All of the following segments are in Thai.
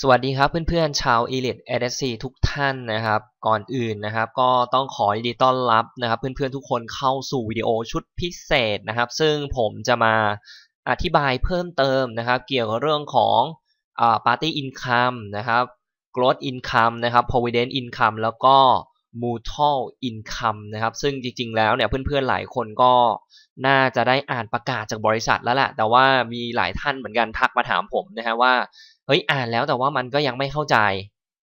สวัสดีครับเพื่อนๆชาว Elite ADC ทุกท่านนะครับ ก่อนอื่นนะครับ ก็ต้องขอยินดีต้อนรับนะครับ เพื่อนๆทุกคนเข้าสู่วิดีโอชุดพิเศษนะครับ ซึ่งผมจะมาอธิบายเพิ่มเติมนะครับ เกี่ยวกับเรื่องของอ่า Party Income นะครับ Growth Income นะครับ Provident Income แล้วก็ Mutual Income นะครับ ซึ่งจริงๆแล้วเนี่ยเพื่อนๆหลายคนก็น่าจะได้อ่านประกาศจากบริษัทแล้วแหละแต่ว่ามีหลายท่านเหมือนกันทักมาถามผมนะฮะว่า เฮ้ยอ่านแล้วแต่ว่ามันก็ยังไม่เข้าใจ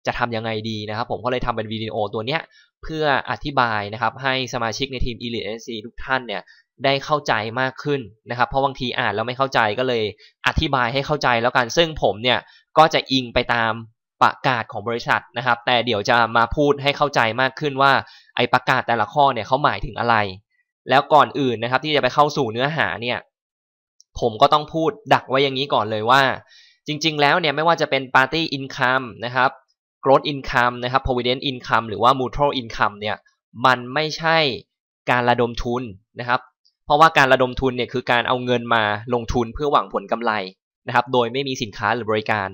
จะทำยังไงดีนะครับ ผมก็เลยทำเป็นวิดีโอตัวเนี้ยเพื่ออธิบายนะครับ ให้สมาชิกในทีม Elite NC ทุกท่านเนี่ยได้เข้าใจมากขึ้นนะครับ เพราะบางทีอ่านแล้วไม่เข้าใจก็เลยอธิบายให้เข้าใจแล้วกัน ซึ่งผมเนี่ยก็จะอิงไปตามประกาศของบริษัทนะครับ แต่เดี๋ยวจะมาพูดให้เข้าใจมากขึ้นว่าไอประกาศแต่ละข้อเนี่ยเขาหมายถึงอะไร แล้วก่อนอื่นนะครับที่จะไปเข้าสู่เนื้อหาเนี่ยผมก็ต้องพูดดักไว้อย่างนี้ก่อนเลยว่า จริง ๆ แล้วเนี่ยไม่ว่าจะเป็น Party Income นะครับ Growth Income นะครับ Provident Income หรือว่า Mutual Income เนี่ยมันไม่ใช่การระดมทุนนะครับ เพราะว่าการระดมทุนเนี่ยคือการเอาเงินมาลงทุนเพื่อหวังผลกำไรนะครับ โดยไม่มีสินค้าหรือบริการ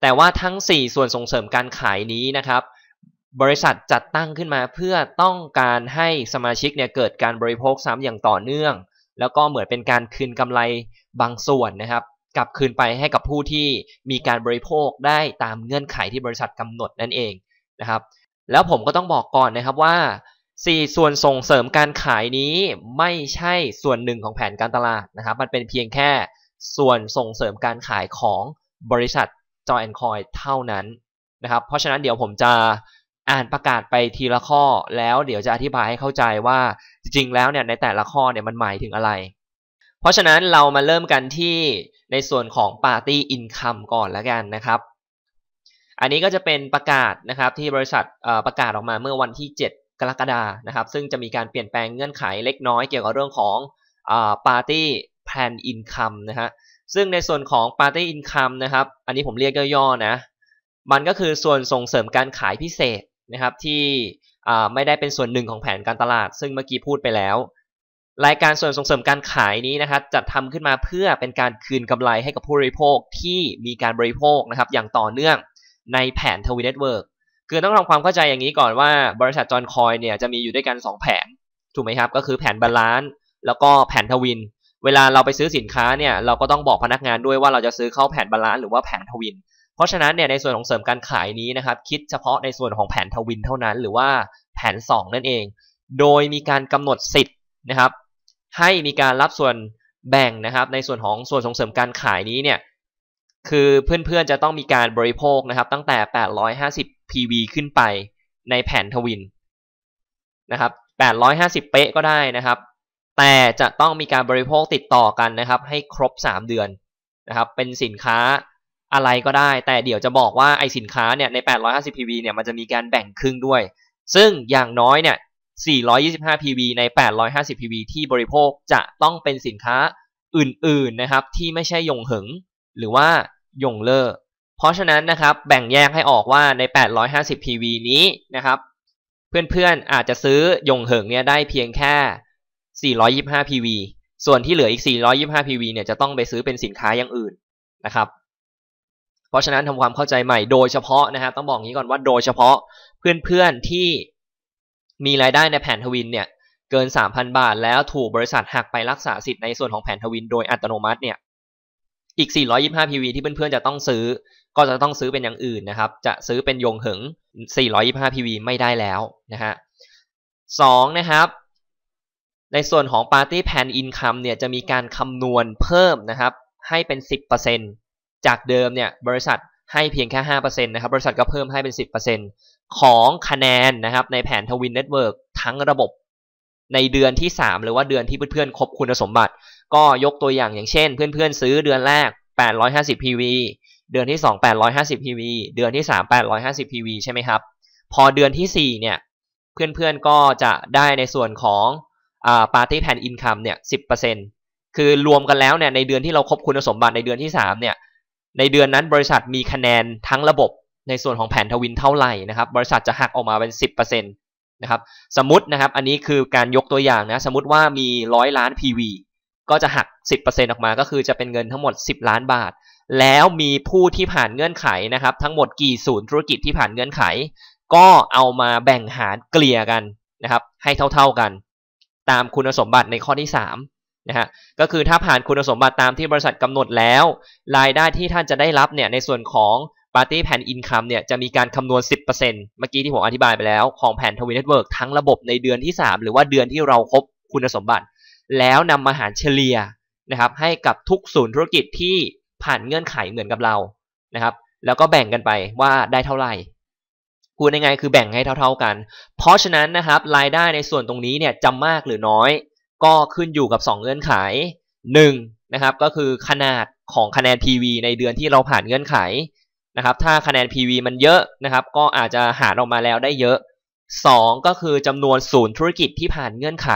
แต่ว่าทั้ง 4 ส่วนส่งเสริมการขายนี้นะครับ บริษัทจัดตั้งขึ้นมาเพื่อต้องการให้สมาชิกเนี่ยเกิดการบริโภคซ้ำอย่างต่อเนื่อง แล้วก็เหมือนเป็นการคืนกำไรบางส่วนนะครับ กลับคืนไปให้กับผู้ที่มีการบริโภคได้ตามเงื่อนไขที่บริษัทกำหนดนั่นเองนะครับ แล้วผมก็ต้องบอกก่อนนะครับว่า 4 ส่วนส่งเสริมการขายนี้ไม่ใช่ส่วนหนึ่งของแผนการตลาดนะครับ มันเป็นเพียงแค่ส่วนส่งเสริมการขายของบริษัท Joy and Coin เท่านั้นนะครับ เพราะฉะนั้นเดี๋ยวผมจะอ่านประกาศไปทีละข้อ แล้วเดี๋ยวจะอธิบายให้เข้าใจว่าจริงๆ แล้วเนี่ยในแต่ละข้อเนี่ยมันหมายถึงอะไร เพราะฉะนั้นเรามาเริ่มกันที่ ในส่วนของ Party Income ก่อนแล้วกันนะครับ อันนี้ก็จะเป็นประกาศนะครับที่บริษัทประกาศออกมาเมื่อวันที่ 7 กรกฎานะครับ ซึ่งจะมีการเปลี่ยนแปลงเงื่อนไขเล็กน้อยเกี่ยวกับเรื่องของอ Party Plan Income นะฮะซึ่งในส่วนของ Party Income นะครับ อันนี้ผมเรียกย่อๆนะ มันก็คือส่วนส่งเสริมการขายพิเศษนะครับที่ไม่ได้เป็นส่วนหนึ่งของแผนการตลาด ซึ่งเมื่อกี้พูดไปแล้ว รายการส่วนส่งเสริมการขายนี้นะครับจัดทำขึ้นมาเพื่อเป็นการคืนกำไรให้กับผู้บริโภคที่มีการบริโภคนะครับอย่างต่อเนื่องในแผนทวีเน็ตเวิร์กคือต้องทำความเข้าใจอย่างนี้ก่อนว่าบริษัทจอนคอยเนี่ยจะมีอยู่ด้วยกัน 2 แผน ถูกไหมครับ ก็คือแผนบาลานซ์แล้วก็แผนทวิน เวลาเราไปซื้อสินค้าเนี่ยเราก็ต้องบอกพนักงานด้วยว่าเราจะซื้อเข้าแผนบาลานซ์หรือว่าแผนทวิน เพราะฉะนั้นเนี่ยในส่วนของเสริมการขายนี้นะครับคิดเฉพาะในส่วนของแผนทวินเท่านั้น หรือว่าแผน 2 นั่นเอง โดยมีการกำหนดสิทธิ์นะครับ ให้มีการรับส่วนแบ่งนะครับในส่วนของส่วนส่งเสริมการขายนี้เนี่ยคือเพื่อนๆจะต้องมีการบริโภคนะครับตั้งแต่ 850 PV ขึ้นไปในแผนทวินนะครับ 850 เป๊ะก็ได้นะครับ แต่จะต้องมีการบริโภคติดต่อกันนะครับ ให้ครบ 3 เดือนนะครับเป็นสินค้าอะไรก็ได้ แต่เดี๋ยวจะบอกว่าไอสินค้าเนี่ยใน 850 PV เนี่ยมันจะมีการแบ่งครึ่งด้วย ซึ่งอย่างน้อยเนี่ย 425 PV ใน 850 PV ที่บริโภคจะต้องเป็นสินค้าอื่นๆนะครับที่ไม่ใช่ยงเหิงหรือว่ายงเลอเพราะฉะนั้นนะครับแบ่งแยกให้ออกว่าใน 850 PV นี้นะครับเพื่อนๆอาจจะซื้อยงเหิงเนี่ยได้เพียงแค่ 425 PV ส่วนที่เหลืออีก 425 PV เนี่ยจะต้องไปซื้อเป็นสินค้าอย่างอื่นนะครับ เพราะฉะนั้นทำความเข้าใจใหม่โดยเฉพาะนะครับต้องบอกงี้ก่อนว่าโดยเฉพาะเพื่อนๆที่ มีรายได้ในแผนทวินเนี่ยเกิน 3,000 บาท แล้วถูกบริษัทหักไปรักษาสิทธิ์ในส่วนของแผนทวินโดยอัตโนมัติเนี่ยอีก 425 PV ที่เพื่อนๆจะต้องซื้อ ก็จะต้องซื้อเป็นอย่างอื่นนะครับ จะซื้อเป็นยงหึง 425 PV ไม่ได้แล้วนะฮะสองนะครับ ในส่วนของ Party Pan Income เนี่ยจะมีการคำนวณเพิ่มนะครับ ให้เป็น 10%จากเดิมเนี่ยบริษัทให้เพียงแค่ 5%นะครับ บริษัทก็เพิ่มให้เป็น 10% ของคะแนนนะครับในแผนทวินเน็ตเวิร์กทั้งระบบในเดือนที่ 3 หรือว่าเดือนที่เพื่อนๆ ครบคุณสมบัติ ก็ยกตัวอย่างอย่างเช่น เพื่อนๆ ซื้อเดือนแรก 850 PV เดือนที่ 2 850 PV เดือนที่ 3 850 PV ใช่ไหมครับ พอเดือนที่ 4 เนี่ยเพื่อนๆ ก็จะได้ในส่วนของอ่า Party Plan Income เนี่ย10%คือรวมกันแล้วเนี่ยในเดือนที่เราครบคุณสมบัติในเดือนที่ 3 เนี่ยในเดือนนั้นบริษัทมีคะแนนทั้งระบบ ในส่วนของแผนทวินเท่าไหร่นะครับบริษัทจะหักออกมาเป็น 10%นะครับสมมตินะครับอันนี้คือการยกตัวอย่างนะสมมติว่ามีร้อยล้าน PV ก็จะหัก 10%ออกมาก็คือจะเป็นเงินทั้งหมด 10 ล้านบาท แล้วมีผู้ที่ผ่านเงื่อนไขนะครับ ทั้งหมดกี่ศูนย์ธุรกิจที่ผ่านเงื่อนไข ก็เอามาแบ่งหารเกลี่ยกันนะครับ ให้เท่าๆกัน ตามคุณสมบัติในข้อที่ 3 นะฮะก็คือถ้าผ่านคุณสมบัติตามที่บริษัทกำหนดแล้ว รายได้ที่ท่านจะได้รับเนี่ยในส่วนของ Party Plan Income เนี่ยจะมีการคำนวณ 10%เมื่อกี้ที่ผมอธิบายไปแล้วของแผนทวิเน็ตเวิร์กทั้งระบบในเดือนที่ 3 หรือว่าเดือนที่เราครบคุณสมบัติ แล้วนำมาหารเฉลี่ยนะครับให้กับทุกศูนย์ธุรกิจที่ผ่านเงื่อนไขเหมือนกับเรานะครับ แล้วก็แบ่งกันไปว่าได้เท่าไหร่พูดยังไงคือแบ่งให้เท่า ๆกัน เพราะฉะนั้นนะครับรายได้ในส่วนตรงนี้เนี่ยจะมากหรือน้อย ก็ขึ้นอยู่กับ 2 เงื่อนไข1นะครับก็คือขนาดของคะแนน PV ในเดือนที่เราผ่านเงื่อนไข นะครับถ้าคะแนน PV มันเยอะนะครับก็อาจจะหารออกมาแล้วได้เยอะ 2 ก็คือจำนวนศูนย์ธุรกิจที่ผ่านเงื่อนไข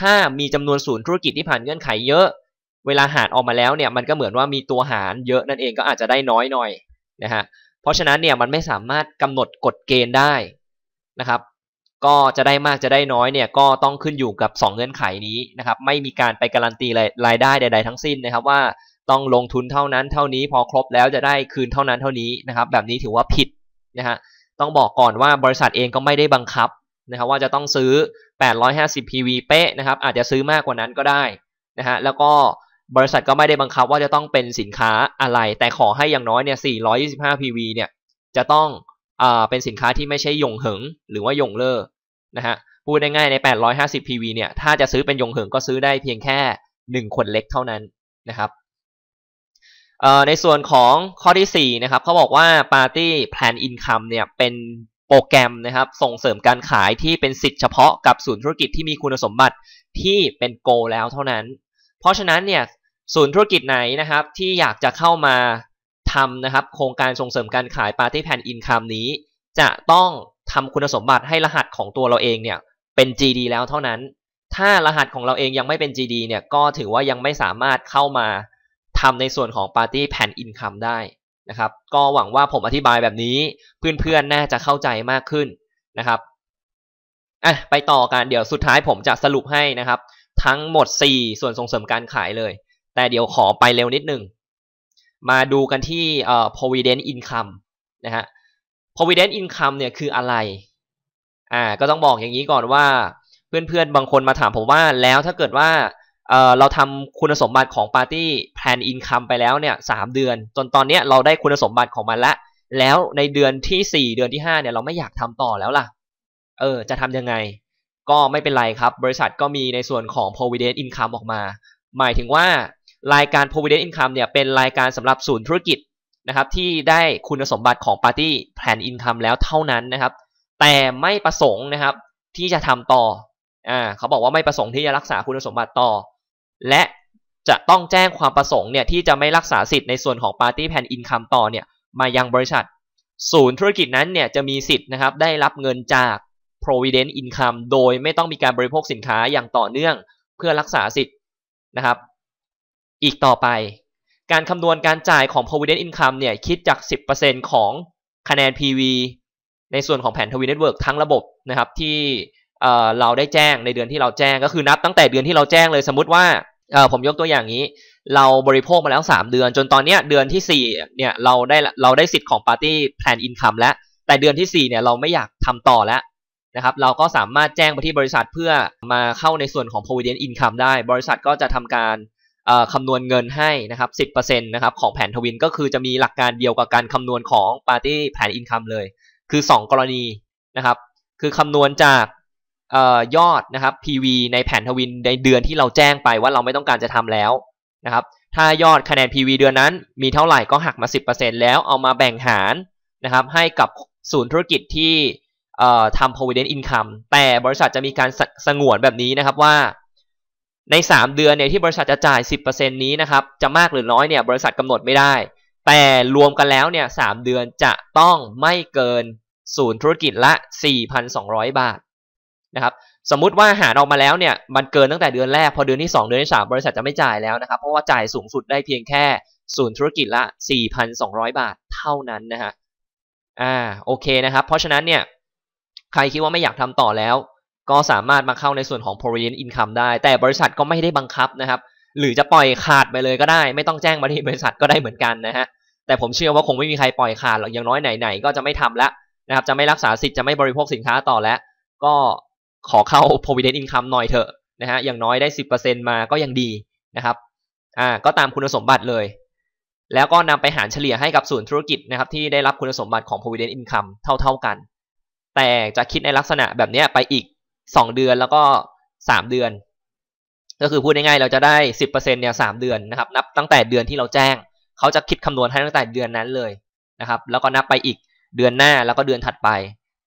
ถ้ามีจำนวนศูนย์ธุรกิจที่ผ่านเงื่อนไขเยอะ เวลาหารออกมาแล้วเนี่ยมันก็เหมือนว่ามีตัวหารเยอะนั่นเองก็อาจจะได้น้อยหน่อยนะฮะเพราะฉะนั้นเนี่ยมันไม่สามารถกำหนดกฎเกณฑ์ได้นะครับก็จะได้มากจะได้น้อยเนี่ยก็ต้องขึ้นอยู่กับ 2 เงื่อนไขนี้นะครับไม่มีการไปการันตีรายได้ใด ๆ ทั้งสิ้นนะครับว่า ต้องลงทุนเท่านั้นเท่านี้พอครบแล้วจะได้คืนเท่านั้นเท่านี้นะครับ แบบนี้ถือว่าผิดนะฮะต้องบอกก่อนว่าบริษัทเองก็ไม่ได้บังคับนะครับว่าจะต้องซื้อ 850 PV เป๊ะนะครับ อาจจะซื้อมากกว่านั้นก็ได้นะฮะแล้วก็บริษัทก็ไม่ได้บังคับว่าจะต้องเป็นสินค้าอะไร แต่ขอให้อย่างน้อยเนี่ย 425 PV เนี่ยจะต้องอ่าเป็นสินค้าที่ไม่ใช่ยงเหิงหรือว่ายงเลอร์นะฮะพูดง่ายๆใน 850 PV เนี่ยถ้าจะซื้อเป็นยงเหิงก็ซื้อได้เพียงแค่ 1 คนเล็กเท่านั้นนะครับ ในส่วนของข้อที่4นะครับเขาบอกว่า Party Plan Income เนี่ยเป็นโปรแกรมนะครับส่งเสริมการขายที่เป็นสิทธิ์เฉพาะกับศูนย์ธุรกิจที่มีคุณสมบัติที่เป็นโกแล้วเท่านั้น เพราะฉะนั้นเนี่ยศูนย์ธุรกิจไหนนะครับที่อยากจะเข้ามาทำนะครับโครงการส่งเสริมการขาย Party Plan Income นี้ จะต้องทำคุณสมบัติให้รหัสของตัวเราเองเนี่ยเป็น GD แล้วเท่านั้น ถ้ารหัสของเราเองยังไม่เป็น GD เนี่ยก็ถือว่ายังไม่สามารถเข้ามา ทำในส่วนของ Party Pan Income ได้นะครับ ก็หวังว่าผมอธิบายแบบนี้เพื่อนๆ น่าจะเข้าใจมากขึ้นนะครับอะไปต่อกันเดี๋ยวสุดท้ายผมจะสรุปให้นะครับ ทั้งหมด 4 ส่วนส่งเสริมการขายเลย แต่เดี๋ยวขอไปเร็วนิดนึง มาดูกันที่เอ่อ provident income นะฮะ provident income เนี่ยคืออะไรอ่าก็ต้องบอกอย่างนี้ก่อนว่า เพื่อนๆ บางคนมาถามผมว่าแล้วถ้าเกิดว่า เราทำคุณสมบัติของ Party Plan Income ไปแล้วเนี่ยสเดือน จนตอนนี้เราได้คุณสมบัติของมันละ แล้วในเดือนที่ 4 เดือนที่5เนี่ยเราไม่อยากทำต่อแล้วล่ะ เออ จะทำยังไง ก็ไม่เป็นไรครับ บริษัทก็มีในส่วนของ provident income ออกมา หมายถึงว่ารายการ provident income เนี่ยเป็นรายการสำหรับศูนย์ธุรกิจนะครับที่ได้คุณสมบัติของ party plan income แล้วเท่านั้นนะครับ แต่ไม่ประสงค์นะครับที่จะทำต่อ อ่าเขาบอกว่าไม่ประสงค์ที่จะรักษาคุณสมบัติต่อ และจะต้องแจ้งความประสงค์เนี่ยที่จะไม่รักษาสิทธิ์ในส่วนของ Party Plan Income ต่อเนี่ยมายังบริษัท ศูนย์ธุรกิจนั้นเนี่ยจะมีสิทธิ์นะครับได้รับเงินจาก provident income โดยไม่ต้องมีการบริโภคสินค้าอย่างต่อเนื่องเพื่อรักษาสิทธิ์นะครับ อีกต่อไป การคำนวณการจ่ายของ provident income เนี่ยคิดจาก 10%ของคะแนน PV ในส่วนของแผนทวีเน็ตเวิร์กทั้งระบบนะครับที่เราได้แจ้งในเดือนที่เราแจ้งก็คือนับตั้งแต่เดือนที่เราแจ้งเลยสมมติว่า ผมยกตัวอย่างนี้ เราบริโภคมาแล้ว 3 เดือน จนตอนนี้เดือนที่ 4 เนี่ยเราได้เราได้สิทธิ์ของ Party Plan Income แล้ว แต่เดือนที่ 4 เนี่ยเราไม่อยากทำต่อแล้วนะครับเราก็สามารถแจ้งไปที่บริษัทเพื่อมาเข้าในส่วนของ provident income ได้ บริษัทก็จะทำการคำนวณเงินให้นะครับ 10%นะครับของแผนทวินก็คือจะมีหลักการเดียวกับการคำนวณของ Party Plan Income เลย คือ 2 กรณีนะครับ คือคำนวณจาก ยอดนะครับ PV ในแผนทวินในเดือนที่เราแจ้งไปว่าเราไม่ต้องการจะทำแล้วนะครับถ้ายอดคะแนน PV เดือนนั้นมีเท่าไหร่ก็หักมา 10%แล้วเอามาแบ่งหารนะครับให้กับศูนย์ธุรกิจที่ทำ provident income แต่บริษัทจะมีการสสงวนแบบนี้นะครับว่า ใน 3 เดือนเนี่ยที่บริษัทจะจ่าย 10%นี้นะครับจะมากหรือน้อยเนี่ยบริษัทกำหนดไม่ได้ แต่รวมกันแล้วเนี่ย3เดือนจะต้องไม่เกินศูนย์ธุรกิจละ 4,200 บาท นะครับสมมุติว่าหารออกมาแล้วเนี่ยมันเกินตั้งแต่เดือนแรกพอเดือนที่ 2 เดือนที่ 3 บริษัทจะไม่จ่ายแล้วนะครับเพราะว่าจ่ายสูงสุดได้เพียงแค่ศูนย์ธุรกิจละ 4,200 บาทเท่านั้นนะฮะอ่าโอเคนะครับเพราะฉะนั้นเนี่ยใครคิดว่าไม่อยากทำต่อแล้ว ก็สามารถมาเข้าในส่วนของ provident income ได้ แต่บริษัทก็ไม่ได้บังคับนะครับ หรือจะปล่อยขาดไปเลยก็ได้ ไม่ต้องแจ้งมาที่บริษัทก็ได้เหมือนกันนะฮะแต่ผมเชื่อว่าคงไม่มีใครปล่อยขาดหรอกอย่างน้อยไหนๆก็จะไม่ทำแล้วนะครับจะไม่รักษาสิทธิ์จะไม่บริโภคสินค้าต่อแล้ว ก็ ขอเข้า provident income หน่อยเถอะนะฮะอย่างน้อยได้สิบเปอร์เซ็นมาก็ยังดีนะครับอ่าก็ตามคุณสมบัติเลย แล้วก็นำไปหารเฉลี่ยให้กับส่วนธุรกิจนะครับที่ได้รับคุณสมบัติของ provident income เท่า ๆกัน แต่จะคิดในลักษณะแบบนี้ไปอีกสองเดือนแล้วก็สามเดือน ก็คือพูดง่ายๆเราจะได้สิบเนี่ยสเดือนนะครับนับตั้งแต่เดือนที่เราแจ้ง เขาจะคิดคำนวณให้ตั้งแต่เดือนนั้นเลยนะครับแล้วก็นับไปอีกเดือนหน้าแล้วก็เดือนถัดไป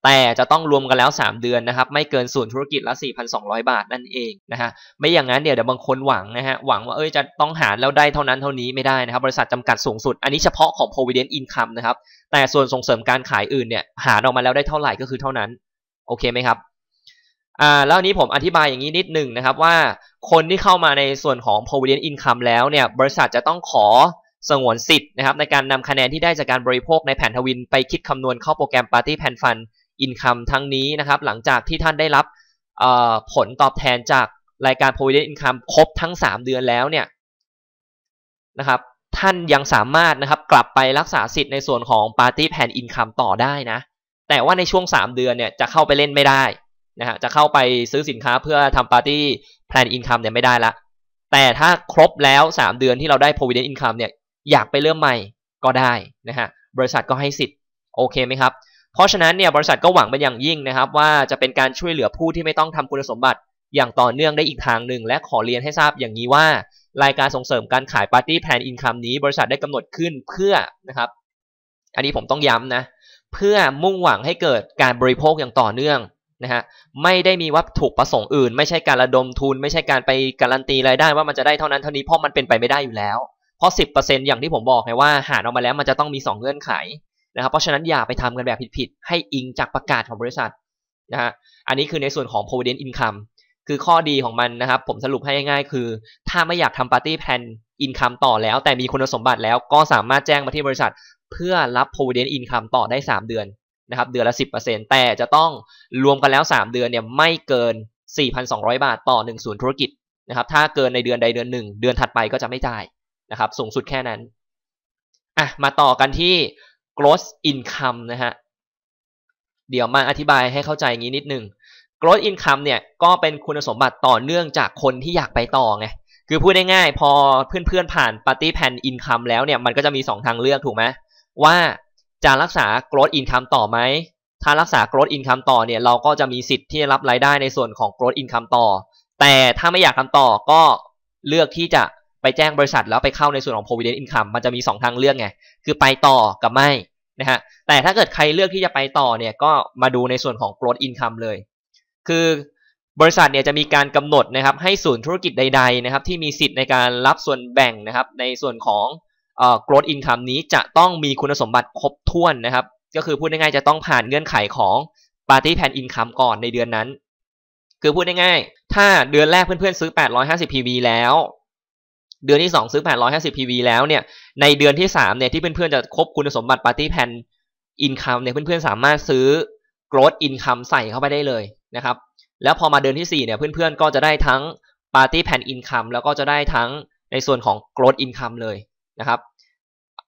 แต่จะต้องรวมกันแล้ว 3 เดือนนะครับไม่เกินส่วนธุรกิจละ 4,200 บาทนั่นเองนะฮะไม่อย่างนั้นเดี๋ยวเดี๋ยวบางคนหวังนะฮะหวังว่าเอ้ยจะต้องหารแล้วได้เท่านั้นเท่านี้ไม่ได้นะครับบริษัทจำกัดสูงสุด อันนี้เฉพาะของ provident income นะครับแต่ส่วนส่งเสริมการขายอื่นเนี่ยหารออกมาแล้วได้เท่าไหร่ก็คือเท่านั้นโอเคไหมครับอ่าแล้วนี้ผมอธิบายอย่างนี้นิดหนึ่งนะครับว่าคนที่เข้ามาในส่วนของ provident income แล้วเนี่ยบริษัทจะต้องขอสงวนสิทธิ์นะครับในการนำคะแนนที่ได้จากการบริโภคในแผนทวินไปคิดคำนวณเข้าโปรแกรม Party Pan Fund Income ทั้งนี้นะครับหลังจากที่ท่านได้รับผลตอบแทนจากรายการ Provident Income ครบทั้ง 3 เดือนแล้วเนี่ยนะครับท่านยังสามารถนะครับกลับไปรักษาสิทธิ์ในส่วนของ Party Plan Income ต่อได้นะ แต่ว่าในช่วง 3 เดือนเนี่ยจะเข้าไปเล่นไม่ได้นะฮะจะเข้าไปซื้อสินค้าเพื่อทำ Party Plan Income เนี่ยไม่ได้ละ แต่ถ้าครบแล้ว 3 เดือนที่เราได้ Provident Income เนี่ยอยากไปเริ่มใหม่ก็ได้นะฮะบริษัทก็ให้สิทธิ์โอเคไหมครับ เพราะฉะนั้นเนี่ยบริษัทก็หวังเป็นอย่างยิ่งนะครับว่าจะเป็นการช่วยเหลือผู้ที่ไม่ต้องทำคุณสมบัติอย่างต่อเนื่องได้อีกทางหนึ่ง และขอเรียนให้ทราบอย่างนี้ว่า รายการส่งเสริมการขาย Party Plan Income นี้ บริษัทได้กำหนดขึ้นเพื่อนะครับ อันนี้ผมต้องย้ำนะ เพื่อมุ่งหวังให้เกิดการบริโภคอย่างต่อเนื่องนะฮะไม่ได้มีวัตถุประสงค์อื่น ไม่ใช่การระดมทุน ไม่ใช่การไปการันตีรายได้ว่ามันจะได้เท่านั้นเท่านี้เพราะมันเป็นไปไม่ได้อยู่แล้วเพราะสิบเปอร์เซ็นอย่างที่ผมบอกไงว่าหารออกมาแล้วมันจะต้องมีสองเงื่อนไข นะครับเพราะฉะนั้นอย่าไปทำกันแบบผิดๆให้อิงจากประกาศของบริษัทนะฮะอันนี้คือในส่วนของ provident income คือข้อดีของมันนะครับ ผมสรุปให้ง่ายๆ คือ ถ้าไม่อยากทำ party plan income ต่อแล้ว แต่มีคุณสมบัติแล้วก็สามารถแจ้งมาที่บริษัท เพื่อรับ provident income ต่อได้ 3 เดือนนะครับเดือนละ 10%แต่จะต้องรวมกันแล้ว 3 เดือนเนี่ยไม่เกิน 4,200 บาทต่อ1ศูนย์ธุรกิจนะครับถ้าเกินในเดือนใดเดือนหนึ่ง เดือนถัดไปก็จะไม่จ่ายนะครับสูงสุดแค่นั้นอะมาต่อกันที่ gross income นะฮะเดี๋ยวมาอธิบายให้เข้าใจอย่างนี้นิดนึง gross income เนี่ยก็เป็นคุณสมบัติต่อเนื่องจากคนที่อยากไปต่อไงคือพูดง่ายๆพอเพื่อนๆผ่าน party plan income แล้วเนี่ยมันก็จะมี 2 ทางเลือกถูกไหมว่าจะรักษา gross income ต่อไหมถ้ารักษา gross income ต่อเนี่ยเราก็จะมีสิทธิ์ที่จะรับรายได้ในส่วนของ gross income ต่อ แต่ถ้าไม่อยากทำต่อก็เลือกที่จะ ไปแจ้งบริษัทแล้วไปเข้าในส่วนของ provident income มันจะมี 2 ทางเลือกไง คือไปต่อกับไม่นะฮะ แต่ถ้าเกิดใครเลือกที่จะไปต่อเนี่ยก็มาดูในส่วนของ growth income เลย คือบริษัทเนี่ยจะมีการกำหนดนะครับให้ศูนย์ธุรกิจใดๆนะครับที่มีสิทธิ์ในการรับส่วนแบ่งนะครับในส่วนของเอ่อ growth income นี้จะต้องมีคุณสมบัติครบถ้วนนะครับ ก็คือพูดง่ายๆจะต้องผ่านเงื่อนไขของ party plan income ก่อนในเดือนนั้น คือพูดง่ายๆถ้าเดือนแรกเพื่อนๆซื้อ 850 PV แล้ว เดือนที่ 2 ซื้อ 850 PV แล้วเนี่ยในเดือนที่ 3 เนี่ยที่เพื่อนๆจะครบคุณสมบัติ Party Plan Income เนี่ยเพื่อนๆสามารถซื้อ Growth Income ใส่เข้าไปได้เลยนะครับแล้วพอมาเดือนที่ 4 เนี่ยเพื่อนๆก็จะได้ทั้ง Party Plan Income แล้วก็จะได้ทั้งในส่วนของ Growth Income เลยนะครับ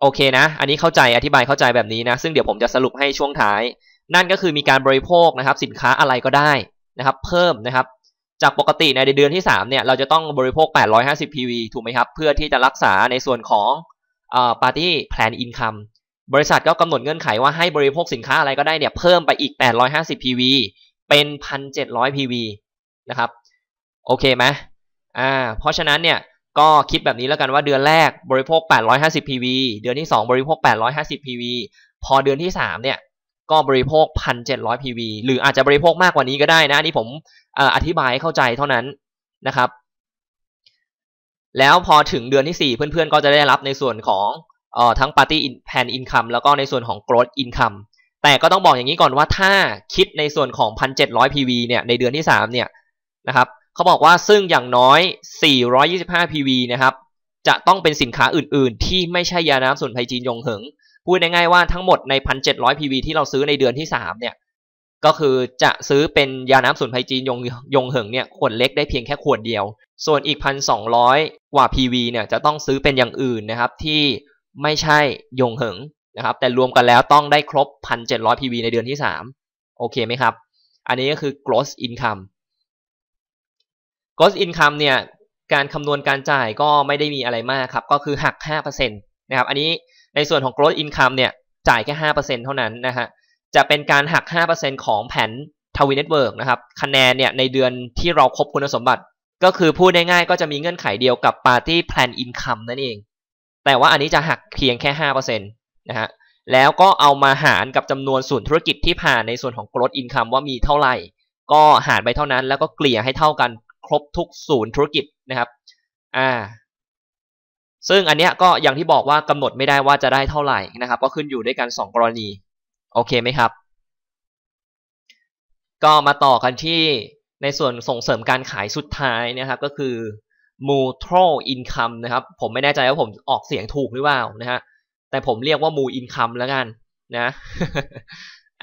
โอเคนะ อันนี้เข้าใจอธิบายเข้าใจแบบนี้นะ ซึ่งเดี๋ยวผมจะสรุปให้ช่วงท้าย นั่นก็คือมีการบริโภคนะครับ สินค้าอะไรก็ได้นะครับ เพิ่มนะครับ จากปกติในเดือนที่ 3 เนี่ย เราจะต้องบริโภค 850 PV ถูกไหมครับ เพื่อที่จะรักษาในส่วนของเอ่อ Party Plan Income บริษัทก็กำหนดเงื่อนไขว่าให้บริโภคสินค้าอะไรก็ได้เนี่ย เพิ่มไปอีก 850 PV เป็น 1,700 PV นะครับ โอเคไหมอ่า เพราะฉะนั้นเนี่ย ก็คิดแบบนี้แล้วกันว่าเดือนแรกบริโภค 850 PV เดือนที่ 2 บริโภค 850 PV พอเดือนที่ 3 เนี่ย ก็บริโภค 1,700 PV หรืออาจจะบริโภคมากกว่านี้ก็ได้นะนี่ผมอธิบายให้เข้าใจเท่านั้นนะครับ แล้วพอถึงเดือนที่ 4 เพื่อนๆ ก็จะได้รับในส่วนของออทั้ง Party Plan Income แล้วก็ในส่วนของ Growth Income แต่ก็ต้องบอกอย่างนี้ก่อนว่าถ้าคิดในส่วนของ 1,700 PV เนี่ยในเดือนที่ 3 เนี่ยนะครับเขาบอกว่าซึ่งอย่างน้อย 425 PV นะครับจะต้องเป็นสินค้าอื่นๆ ที่ไม่ใช่ยาน้ำส่วนไพจีนยงเหิง พูดง่ายๆว่าทั้งหมดใน 1,700 PV ที่เราซื้อในเดือนที่ 3 เนี่ย ก็คือจะซื้อเป็นยาน้ำสมุนไพรจีนยงยงเหิงเนี่ยขวดเล็กได้เพียงแค่ขวดเดียว ส่วนอีกพันสองร้อยกว่า PV เนี่ยจะต้องซื้อเป็นอย่างอื่นนะครับที่ไม่ใช่ยงเหิงนะครับแต่รวมกันแล้วต้องได้ครบพันเจ็ดร้อย PV ในเดือนที่สามโอเคไหมครับ อันนี้ก็คือ gross income gross income เนี่ยการคำนวณการจ่ายก็ไม่ได้มีอะไรมากครับ ก็คือหัก 5%นะครับ อันนี้ ในส่วนของ gross income เนี่ยจ่ายแค่ 5%เท่านั้นนะฮะจะเป็นการหัก 5%ของแผนทวิเน็ตเวิร์กนะครับคะแนนเนี่ยในเดือนที่เราครบคุณสมบัติ ก็คือพูดง่ายๆก็จะมีเงื่อนไขเดียวกับ Party Plan Income นั่นเอง แต่ว่าอันนี้จะหักเพียงแค่ 5%นะฮะแล้วก็เอามาหารกับจำนวนส่วนธุรกิจที่ผ่านในส่วนของ gross income ว่ามีเท่าไหร่ ก็หารไปเท่านั้นแล้วก็เกลี่ยให้เท่ากันครบทุกศูนย์ธุรกิจนะครับอ่า ซึ่งอันเนี้ยก็อย่างที่บอกว่ากำหนดไม่ได้ว่าจะได้เท่าไหร่นะครับ ก็ขึ้นอยู่ด้วยกัน 2 กรณี โอเคไหมครับ ก็มาต่อกันที่ในส่วนส่งเสริมการขายสุดท้ายนะครับก็คือ mutual income นะครับ ผมไม่แน่ใจว่าผมออกเสียงถูกหรือเปล่านะฮะแต่ผมเรียกว่า mu income แล้วกันนะ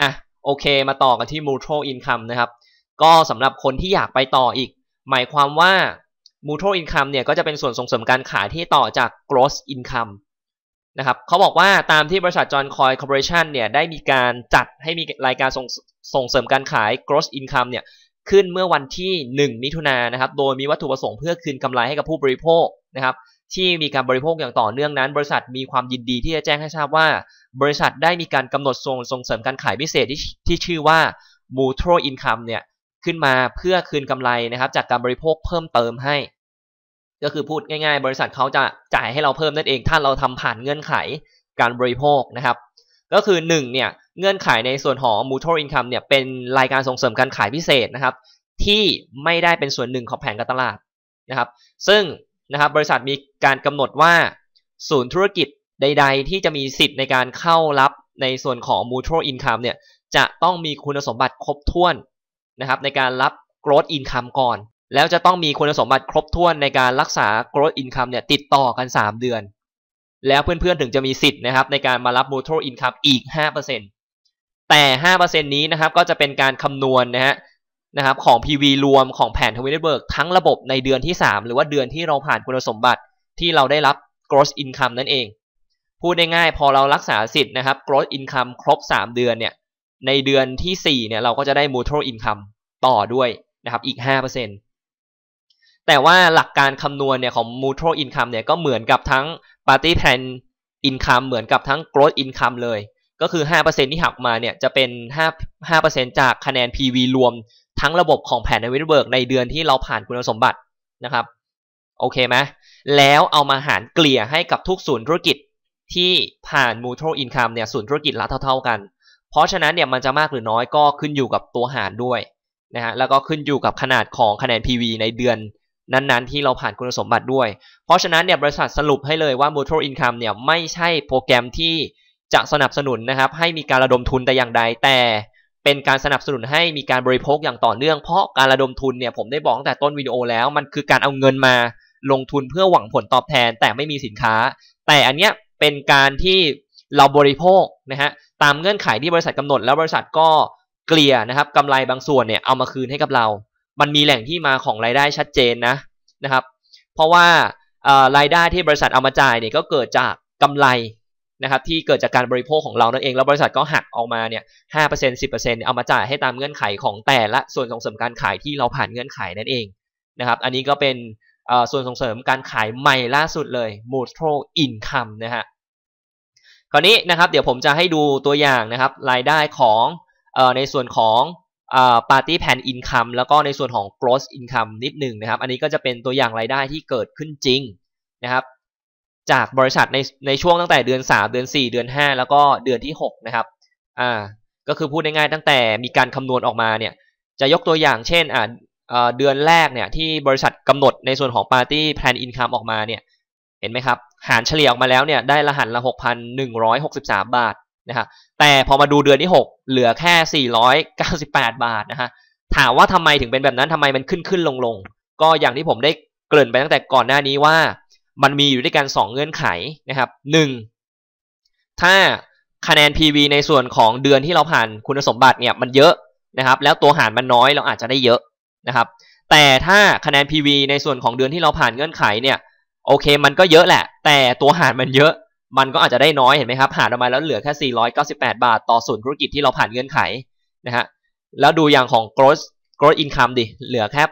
อะโอเค มาต่อกันที่ mutual income นะครับ ก็สำหรับคนที่อยากไปต่ออีก หมายความว่า mutual income เนี่ยก็จะเป็นส่วนส่งเสริมการขายที่ต่อจาก gross income นะครับเขาบอกว่าตามที่บริษัท John Coy Corporation เนี่ยได้มีการจัดให้มีรายการส่งส่งเสริมการขาย gross income เนี่ยขึ้นเมื่อวันที่ 1 มิถุนายนนะครับ โดยมีวัตถุประสงค์เพื่อคืนกำไรให้กับผู้บริโภคนะครับ ที่มีการบริโภคอย่างต่อเนื่องนั้น บริษัทมีความยินดีที่จะแจ้งให้ทราบว่า บริษัทได้มีการกำหนดส่งส่งเสริมการขายพิเศษที่ที่ชื่อว่า mutual income เนี่ยขึ้นมาเพื่อคืนกำไรนะครับ จากการบริโภคเพิ่มเติมให้ ก็คือพูดง่ายๆ บริษัทเขาจะจ่ายให้เราเพิ่มนั่นเอง ถ้าเราทำผ่านเงื่อนไขการบริโภคนะครับ ก็คือ1เนี่ยเงื่อนไขในส่วนของ mutual income เนี่ยเป็นรายการส่งเสริมการขายพิเศษนะครับ ที่ไม่ได้เป็นส่วนหนึ่งของแผนการตลาดนะครับ ซึ่งนะครับบริษัทมีการกำหนดว่าศูนย์ธุรกิจใด ๆ ที่จะมีสิทธิ์ในการเข้ารับในส่วนของ mutual income เนี่ยจะต้องมีคุณสมบัติครบถ้วนนะครับในการรับ growth income ก่อน แล้วจะต้องมีคุณสมบัติครบถ้วนในการรักษา growth income เนี่ยติดต่อกัน 3 เดือน แล้วเพื่อนๆถึงจะมีสิทธิ์นะครับในการมารับ mutual income อีก 5%แต่ 5%นี้นะครับก็จะเป็นการคำนวณนะฮะนะครับของ PV รวมของแผนทวินเบิร์กทั้งระบบในเดือนที่ 3 หรือว่าเดือนที่เราผ่านคุณสมบัติที่เราได้รับ gross income นั่นเอง พูดง่ายๆพอเรารักษาสิทธิ์นะครับ gross income ครบ 3 เดือนเนี่ยในเดือนที่ 4 เนี่ยเราก็จะได้ mutual income ต่อด้วยนะครับอีก 5% แต่ว่าหลักการคำนวณเนี่ยของ mutual income เนี่ยก็เหมือนกับทั้ง party plan income เหมือนกับทั้ง growth income เลย ก็คือ 5%ที่หักมาเนี่ยจะเป็น 5 5%จากคะแนน PV รวมทั้งระบบของแผนในวินเบิร์กในเดือนที่เราผ่านคุณสมบัตินะครับ โอเคไหมแล้วเอามาหารเกลี่ยให้กับทุกศูนย์ธุรกิจที่ผ่าน mutual income เนี่ยศูนย์ธุรกิจละเท่า ๆกัน เพราะฉะนั้นเนี่ยมันจะมากหรือน้อยก็ขึ้นอยู่กับตัวหารด้วยนะฮะแล้วก็ขึ้นอยู่กับขนาดของคะแนน PV ในเดือน นั้นๆ ที่เราผ่านคุณสมบัติด้วย เพราะฉะนั้นเนี่ยบริษัทสรุปให้เลยว่า mutual income เนี่ยไม่ใช่โปรแกรมที่จะสนับสนุนนะครับให้มีการระดมทุนแต่อย่างใดแต่เป็นการสนับสนุนให้มีการบริโภคอย่างต่อเนื่อง เพราะการระดมทุนเนี่ยผมได้บอกตั้งแต่ต้นวิดีโอแล้ว มันคือการเอาเงินมาลงทุนเพื่อหวังผลตอบแทน แต่ไม่มีสินค้า แต่อันเนี้ยเป็นการที่เราบริโภคนะฮะตามเงื่อนไขที่บริษัทกำหนด แล้วบริษัทก็เกลี่ยนะครับกำไรบางส่วนเนี่ยเอามาคืนให้กับเรา มันมีแหล่งที่มาของรายได้ชัดเจนนะนะครับ เพราะว่ารายได้ที่บริษัทเอามาจ่ายเนี่ยก็เกิดจากกำไรนะครับที่เกิดจากการบริโภคของเรานั่นเองแล้วบริษัทก็หักออกมาเนี่ยห้าเปอร์เซ็นต์สิบเปอร์เซ็นต์เอามาจ่ายให้ตามเงื่อนไขของแต่ละส่วนส่งเสริมการขายที่เราผ่านเงื่อนไขนั่นเองนะครับอันนี้ก็เป็นส่วนส่งเสริมการขายใหม่ล่าสุดเลย mutual income นะฮะคราวนี้นะครับเดี๋ยวผมจะให้ดูตัวอย่างนะครับรายได้ของอในส่วนของ party plan income แล้วก็ในส่วนของ gross income นิดหนึ่งนะครับ อันนี้ก็จะเป็นตัวอย่างรายได้ที่เกิดขึ้นจริงนะครับ จากบริษัทในในช่วงตั้งแต่เดือน 3 เดือน 4 เดือน 5 แล้วก็เดือนที่ 6 นะครับอ่าก็คือพูดง่ายๆตั้งแต่มีการคำนวณออกมาเนี่ย จะยกตัวอย่างเช่นอ่าเดือนแรกเนี่ยที่บริษัทกำหนดในส่วนของ party plan income ออกมาเนี่ย เห็นไหมครับ หารเฉลี่ยออกมาแล้วเนี่ยได้รหัสละ 6,163 บาท นะฮะแต่พอมาดูเดือนที่ 6 เหลือแค่ 498 บาทนะฮะถามว่าทำไมถึงเป็นแบบนั้นทำไมมันขึ้นขึ้นลงลงก็อย่างที่ผมได้เกริ่นไปตั้งแต่ก่อนหน้านี้ว่า มันมีอยู่ด้วยกัน 2 เงื่อนไขนะครับ 1. ถ้าคะแนน PV ในส่วนของเดือนที่เราผ่านคุณสมบัติเนี่ยมันเยอะนะครับ แล้วตัวหารมันน้อยเราอาจจะได้เยอะนะครับ แต่ถ้าคะแนน PV ในส่วนของเดือนที่เราผ่านเงื่อนไขเนี่ยโอเคมันก็เยอะแหละ แต่ตัวหารมันเยอะ มันก็อาจจะได้น้อยเห็นไหมครับหารออกมาแล้วเหลือแค่ 498 บาท ต่อส่วนธุรกิจที่เราผ่านเงื่อนไขนะฮะแล้วดูอย่างของ gross gross income ดิเหลือแค่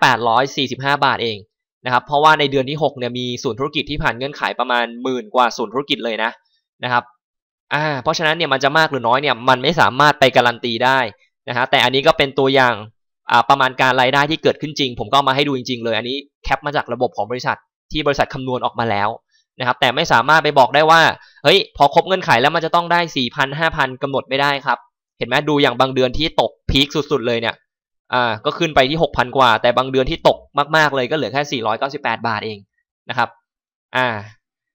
845 บาทเองนะครับเพราะว่าในเดือนที่6เนี่ยมีศูนย์ธุรกิจที่ผ่านเงื่อนไขประมาณหมื่นกว่าศูนย์ธุรกิจเลยนะนะครับอ่าเพราะฉะนั้นเนี่ยมันจะมากหรือน้อยเนี่ยมันไม่สามารถไปการันตีได้นะฮะแต่อันนี้ก็เป็นตัวอย่างอ่าประมาณการรายได้ที่เกิดขึ้นจริง ผมก็มาให้ดูจริง ๆ เลย อันนี้แคปมาจากระบบของบริษัทที่บริษัทคำนวณออกมาแล้ว นะครับแต่ไม่สามารถไปบอกได้ว่าเฮ้ยพอครบเงื่อนไขแล้วมันจะต้องได้4 0 0 0 5,000กำหนดไม่ได้ครับ เห็นไหมดูอย่างบางเดือนที่ตกพีคสุดๆเลยเนี่ยอ่าก็ขึ้นไปที่6,000กว่า แต่บางเดือนที่ตกมากๆเลยก็เหลือแค่498บาทเองนะครับอ่า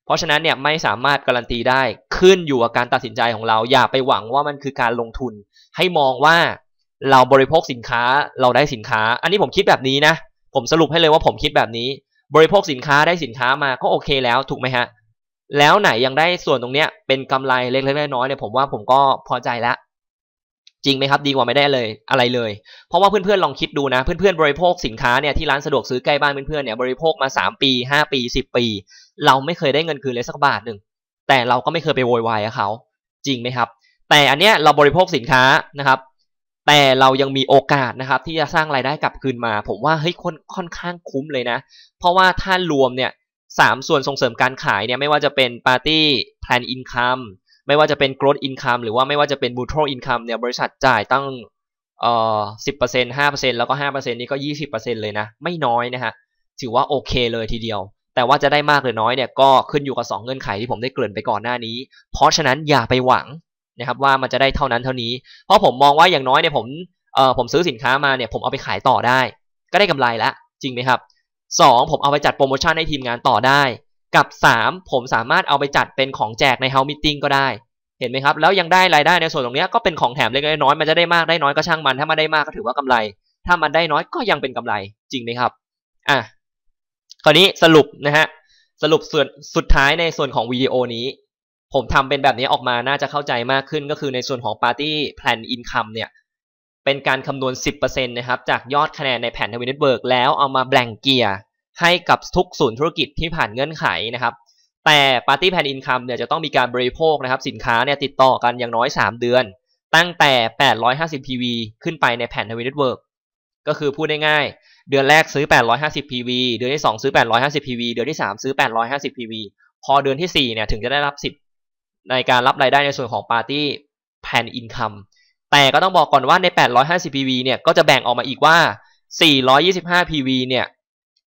เพราะฉะนั้นเนี่ยไม่สามารถการันตีได้ขึ้นอยู่กับการตัดสินใจของเรา อย่าไปหวังว่ามันคือการลงทุน ให้มองว่าเราบริโภคสินค้าเราได้สินค้า อันนี้ผมคิดแบบนี้นะ ผมสรุปให้เลยว่าผมคิดแบบนี้ บริโภคสินค้าได้สินค้ามาก็โอเคแล้วถูกไหมฮะ แล้วไหนยังได้ส่วนตรงเนี้ยเป็นกำไรเล็กๆน้อยๆเนี่ยผมว่าผมก็พอใจแล้วจริงไหมครับดีกว่าไม่ได้เลยอะไรเลย เพราะว่าเพื่อนๆลองคิดดูนะเพื่อนๆบริโภคสินค้าเนี่ยที่ร้านสะดวกซื้อใกล้บ้านเพื่อนๆเนี่ยบริโภคมา 3 ปี 5 ปี 10 ปี เราไม่เคยได้เงินคืนเลยสักบาทหนึ่งแต่เราก็ไม่เคยไปโวยวายกับเขา จริงไหมครับ แต่อันเนี้ยเราบริโภคสินค้านะครับ แต่เรายังมีโอกาสนะครับที่จะสร้างรายได้กลับคืนมา ผมว่าเฮ้ยค่อนค่อนข้างคุ้มเลยนะ เพราะว่าถ้ารวมเนี่ยสามส่วนส่งเสริมการขายเนี่ยไม่ว่าจะเป็นปาร์ตี้แพลนอินคัมไม่ว่าจะเป็น growth income หรือว่าไม่ว่าจะเป็น neutral income เนี่ยบริษัทจ่ายตั้งเอ่อสิบเปอร์เซ็นต์ห้าเปอร์เซ็นต์แล้วก็ห้าเปอร์เซ็นต์นี่ก็ยี่สิบเปอร์เซ็นต์เลยนะ ไม่น้อยนะฮะถือว่าโอเคเลยทีเดียว แต่ว่าจะได้มากหรือน้อยเนี่ยก็ขึ้นอยู่กับ2เงื่อนไขที่ผมได้เกริ่นไปก่อนหน้านี้ เพราะฉะนั้นอย่าไปหวัง นะครับว่ามันจะได้เท่านั้นเท่านี้ เพราะผมมองว่าอย่างน้อยเนี่ยผมเอ่อผมซื้อสินค้ามาเนี่ยผมเอาไปขายต่อได้ ก็ได้กำไรแล้วจริงไหมครับ 2 ผมเอาไปจัดโปรโมชั่นให้ทีมงานต่อได้ กับ 3 ผมสามารถเอาไปจัดเป็นของแจกใน House Meeting ก็ได้เห็นไหมครับแล้วยังได้รายได้ในส่วนตรงนี้ก็เป็นของแถมเล็กน้อยมันจะได้มากได้น้อยก็ช่างมันถ้ามันได้มากก็ถือว่ากำไร ถ้ามันได้น้อยก็ยังเป็นกำไรจริงไหมครับอะคราวนี้สรุปนะฮะสรุปส่วนสุดท้ายในส่วนของวิดีโอนี้ ผมทำเป็นแบบนี้ออกมาน่าจะเข้าใจมากขึ้นก็คือในส่วนของ Party Plan Income เนี่ย เป็นการคำนวณ 10%นะครับ จากยอดคะแนนในแผ่นทวินเน็ตเบิร์กแล้วเอามาแบ่งเกียร์ให้กับทุกศูนย์ธุรกิจที่ผ่านเงื่อนไขนะครับ แต่ Party Plan Income เนี่ยจะต้องมีการบริโภคนะครับ สินค้าเนี่ยติดต่อกันอย่างน้อย 3 เดือน ตั้งแต่ 850 PV ขึ้นไปในแผ่นทวินเน็ตเวิร์กก็คือพูดง่ายๆเดือนแรกซื้อ 850 PV เดือนที่ 2 ซื้อ 850 PV เดือนที่ 3 ซื้อ 850 PV พอเดือนที่4เนี่ยถึงจะได้รับสิทธิ ในการรับรายได้ในส่วนของ Party Plan Income แต่ก็ต้องบอกก่อนว่าใน 850 PV เนี่ยก็จะแบ่งออกมาอีกว่า 425 PV เนี่ย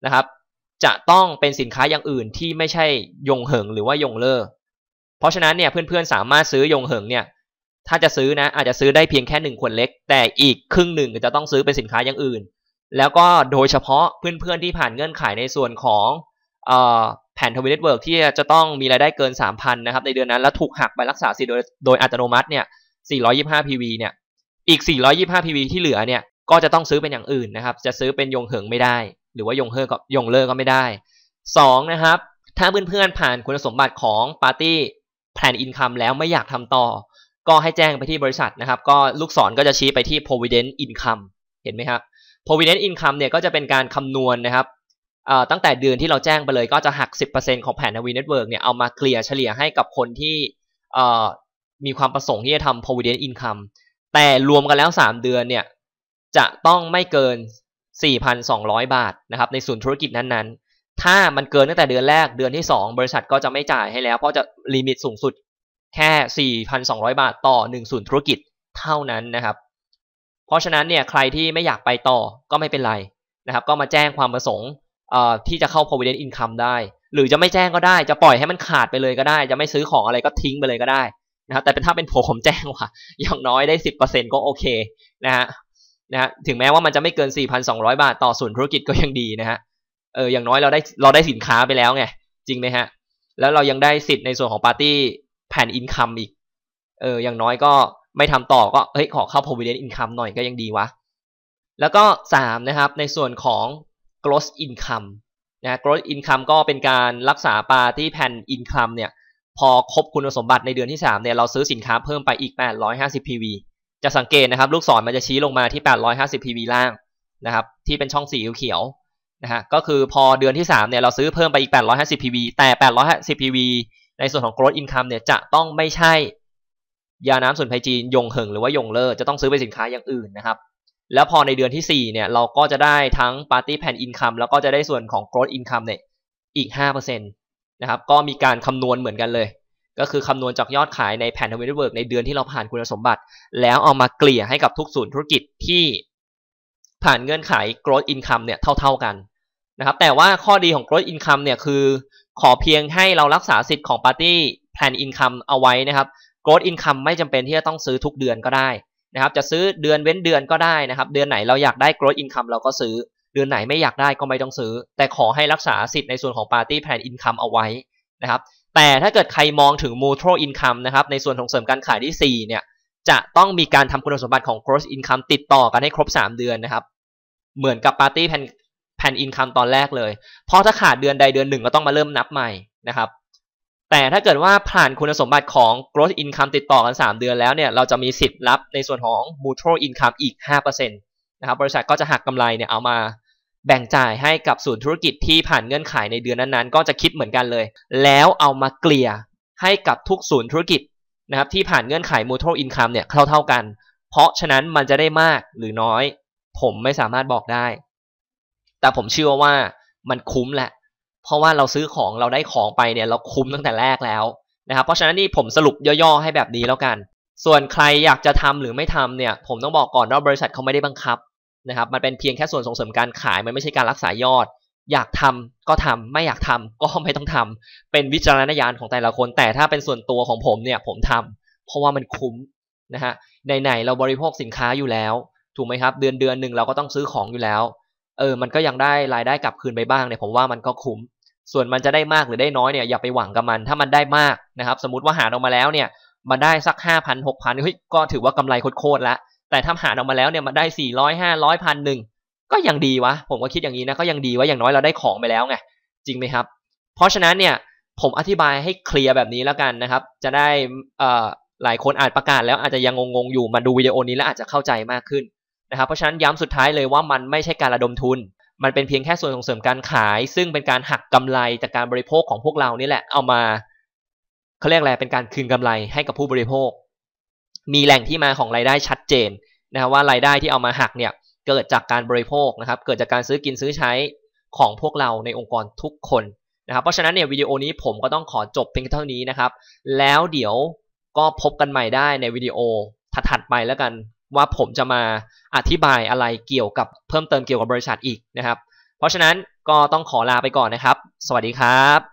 นะครับจะต้องเป็นสินค้าอย่างอื่นที่ไม่ใช่ยงเหิงหรือว่ายงเลอเพราะฉะนั้นเนี่ยเพื่อนๆสามารถซื้อยงเหิงเนี่ยถ้าจะซื้อนะอาจจะซื้อได้เพียงแค่หนึ่งขวดเล็ก แต่อีกครึ่งหนึ่งจะต้องซื้อเป็นสินค้าอย่างอื่น แล้วก็โดยเฉพาะเพื่อนๆที่ผ่านเงื่อนไขในส่วนของ แผ่นทวิตเน็ตเวิร์กที่จะต้องมีรายได้เกิน 3,000 นะครับในเดือนนั้น แล้วถูกหักไปรักษาสิทธิ์โดยโดยอัตโนมัติเนี่ย 425 PV เนี่ย อีก 425 PV ที่เหลือเนี่ย ก็จะต้องซื้อเป็นอย่างอื่นนะครับ จะซื้อเป็นยงเหิงไม่ได้ หรือว่ายงเฮอก็ยงเลอก็ไม่ได้ 2 นะครับ ถ้าเพื่อนๆผ่านคุณสมบัติของ Party Plan Income แล้วไม่อยากทำต่อ ก็ให้แจ้งไปที่บริษัทนะครับ ก็ลูกศรก็จะชี้ไปที่ Provident Income เห็นไหมครับ Provident Income เนี่ยก็จะเป็นการคำนวณนะครับ ตั้งแต่เดือนที่เราแจ้งไปเลยก็จะหัก 10%ของแผนทวีเน็ตเวิร์กเนี่ยเอามาเคลียร์เฉลี่ยให้กับคนที่มีความประสงค์ที่จะทำ provident income แต่รวมกันแล้ว 3 เดือนเนี่ยจะต้องไม่เกิน 4,200 บาทนะครับในศูนธุรกิจนั้นๆ ถ้ามันเกินตั้งแต่เดือนแรกเดือนที่ 2 บริษัทก็จะไม่จ่ายให้แล้ว เพราะจะลิมิตสูงสุดแค่ 4,200 บาทต่อ1ศูนธุรกิจเท่านั้นนะครับ เพราะฉะนั้นเนี่ยใครที่ไม่อยากไปต่อก็ไม่เป็นไรนะครับ ก็มาแจ้งความประสงค์ ที่จะเข้า provident income ได้ หรือจะไม่แจ้งก็ได้ จะปล่อยให้มันขาดไปเลยก็ได้ จะไม่ซื้อของอะไรก็ทิ้งไปเลยก็ได้นะครับแต่เป็นถ้าเป็นผมแจ้งว่าอย่างน้อยได้10%ก็โอเคนะฮะนะฮะถึงแม้ว่ามันจะไม่เกิน4,200บาทต่อศูนย์ธุรกิจก็ยังดีนะฮะเอออย่างน้อยเราได้เราได้สินค้าไปแล้วไงจริงไหมฮะ แล้วเรายังได้สิทธิ์ในส่วนของปาร์ตี้แผ่นอินคัมอีกเอออย่างน้อยก็ไม่ทำต่อก็เฮ้ยขอเข้า provident income หน่อยก็ยังดีวะแล้วก็3นะครับในส่วนของ gross income นะ gross income ก็เป็นการรักษาปาร์ตี้แผ่นอินคัมเนี่ยพอครบคุณสมบัติในเดือนที่ 3 เนี่ย เราซื้อสินค้าเพิ่มไปอีก 850 PV จะสังเกตนะครับ ลูกศรมันจะชี้ลงมาที่ 850 PV ล่างนะครับ ที่เป็นช่องสีเขียวนะฮะ ก็คือพอเดือนที่ 3 เนี่ย เราซื้อเพิ่มไปอีก 850 PV แต่ 850 PV ในส่วนของ growth income เนี่ย จะต้องไม่ใช่ ยาน้ำสมุนไพรจีนยงเหิงหรือว่ายงเลอร์จะต้องซื้อไปสินค้าอย่างอื่นนะครับ แล้วพอในเดือนที่ 4 เนี่ย เราก็จะได้ทั้ง party plan income แล้วก็จะได้ส่วนของ growth income เนี่ยอีก 5%นะครับ ก็มีการคำนวณเหมือนกันเลย ก็คือคำนวณจากยอดขายในแผนทวิตเวิร์กในเดือนที่เราผ่านคุณสมบัติ แล้วเอามาเกลี่ยให้กับทุกศูนย์ธุรกิจที่ผ่านเงื่อนไข growth income เนี่ยเท่า ๆกันนะครับ แต่ว่าข้อดีของ growth income เนี่ยคือ ขอเพียงให้เรารักษาสิทธิ์ของ party plan income เอาไว้นะครับ growth income ไม่จำเป็นที่จะต้องซื้อทุกเดือนก็ได้ นะครับจะซื้อเดือนเว้นเดือนก็ได้นะครับ เดือนไหนเราอยากได้ growth income เราก็ซื้อ เดือนไหนไม่อยากได้ก็ไม่ต้องซื้อ แต่ขอให้รักษาสิทธิ์ในส่วนของ party plan income เอาไว้นะครับแต่ถ้าเกิดใครมองถึง mutual income นะครับในส่วนของเสริมการขายที่4เนี่ยจะต้องมีการทำคุณสมบัติของ gross income ติดต่อกันให้ครบ 3 เดือนนะครับ เหมือนกับ party plan plan income ตอนแรกเลย เพราะถ้าขาดเดือนใดเดือนหนึ่งก็ต้องมาเริ่มนับใหม่นะครับ แต่ถ้าเกิดว่าผ่านคุณสมบัติของ gross income ติดต่อกัน 3 เดือนแล้วเนี่ยเราจะมีสิทธิ์รับในส่วนของ mutual income อีก 5%นะครับบริษัทก็จะหักกำไรเนี่ยเอามาแบ่งจ่ายให้กับศูนย์ธุรกิจที่ผ่านเงื่อนไขในเดือนนั้นๆ ก็จะคิดเหมือนกันเลย แล้วเอามาเกลี่ยให้กับทุกศูนย์ธุรกิจนะครับที่ผ่านเงื่อนไข mutual income เนี่ยเท่าๆกัน เพราะฉะนั้นมันจะได้มากหรือน้อย ผมไม่สามารถบอกได้ แต่ผมเชื่อว่ามันคุ้มแหละ เพราะว่าเราซื้อของเราได้ของไปเนี่ยเราคุ้มตั้งแต่แรกแล้วนะครับ เพราะฉะนั้นนี่ผมสรุปย่อๆให้แบบนี้แล้วกัน ส่วนใครอยากจะทำหรือไม่ทำเนี่ย ผมต้องบอกก่อนว่าบริษัทเขาไม่ได้บังคับนะครับ มันเป็นเพียงแค่ส่วนส่งเสริมการขายมันไม่ใช่การรักษายอด อยากทำก็ทำไม่อยากทำก็ไม่ต้องทำเป็นวิจารณญาณของแต่ละคน แต่ถ้าเป็นส่วนตัวของผมเนี่ยผมทำเพราะว่ามันคุ้มนะฮะไหนๆเราบริโภคสินค้าอยู่แล้ว ถูกไหมครับ เดือนเดือนหนึ่งเราก็ต้องซื้อของอยู่แล้ว เออมันก็ยังได้รายได้กลับคืนไปบ้างเนี่ยผมว่ามันก็คุ้ม ส่วนมันจะได้มากหรือได้น้อยเนี่ยอย่าไปหวังกับมัน ถ้ามันได้มากนะครับ สมมติว่าหาออกมาแล้วเนี่ยมันได้สักห้าพันหกพันเฮ้ยก็ถือว่ากำไรโคตรล้วแต่ถ้าหาออกมาแล้วเนี่ยมันได้สี่ร้อยห้าร้อยพันหนึ่งก็ยังดีวะผมก็คิดอย่างนี้นะก็ยังดีว่าอย่างน้อยเราได้ของไปแล้วไงจริงไหมครับ เพราะฉะนั้นเนี่ยผมอธิบายให้เคลียร์แบบนี้แล้วกันนะครับ จะได้หลายคนอาจประกาศแล้วอาจจะยังงงๆอยู่มาดูวิดีโอนี้แล้วอาจจะเข้าใจมากขึ้น นะครับเพราะฉะนั้นย้ำสุดท้ายเลยว่ามันไม่ใช่การระดมทุน มันเป็นเพียงแค่ส่วนส่งเสริมการขาย ซึ่งเป็นการหักกำไรจากการบริโภคของพวกเรานี่แหละเอามาเขาเรียกอะไรเป็นการคืนกำไรให้กับผู้บริโภค มีแหล่งที่มาของรายได้ชัดเจนนะครับว่ารายได้ที่เอามาหักเนี่ยเกิดจากการบริโภคนะครับ เกิดจากการซื้อกินซื้อใช้ของพวกเราในองค์กรทุกคนนะครับเพราะฉะนั้นเนี่ยวิดีโอนี้ผมก็ต้องขอจบเพียงเท่านี้นะครับ แล้วเดี๋ยวก็พบกันใหม่ได้ในวิดีโอถัดๆไปแล้วกัน ว่าผมจะมาอธิบายอะไรเกี่ยวกับเพิ่มเติมเกี่ยวกับบริษัทอีกนะครับ เพราะฉะนั้นก็ต้องขอลาไปก่อนนะครับ สวัสดีครับ